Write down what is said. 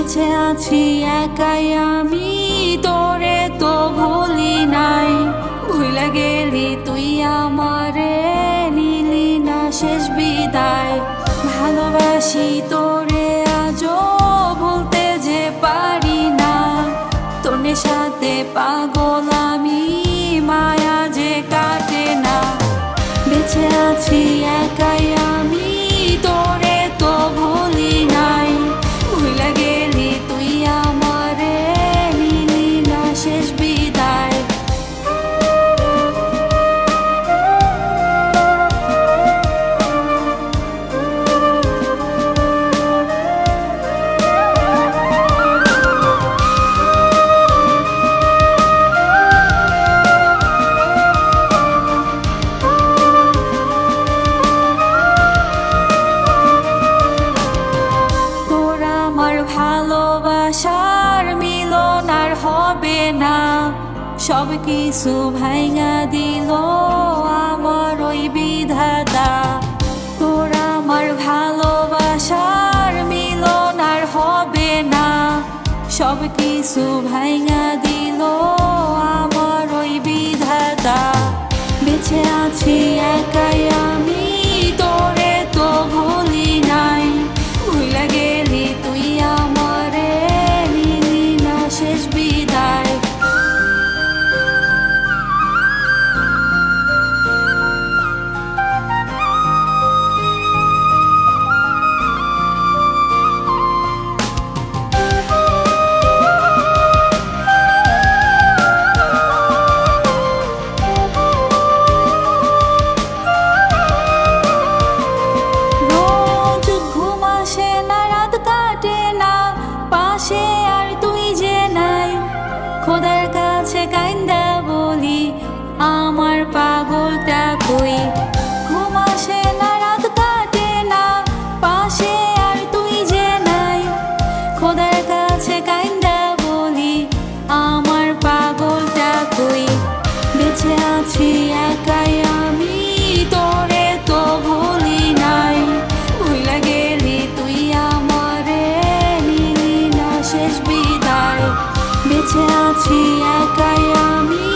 আছি একাই আমি, তোরে তো ভুলি নাই। ভুলে গেলি তুই আমারে, নিলি না শেষ বিদায়। ভালোবাসি তোরে আজও ভুলতে যে পারি না। তোর সাথে পাগল আমি, মায়া যে কাটে না। বেঁচে আছি একাই সব কিছু ভাইঙা দিল আমার ওই বিধাতা। তোর আমার ভালোবাসার মিলন আর হবে না। সব কিছু ভাইয়া দিল আমার ওই বিধাতা। বেঁচে আছি পাশে আর তুই যে নাই। খোদার আছি একাই আমি।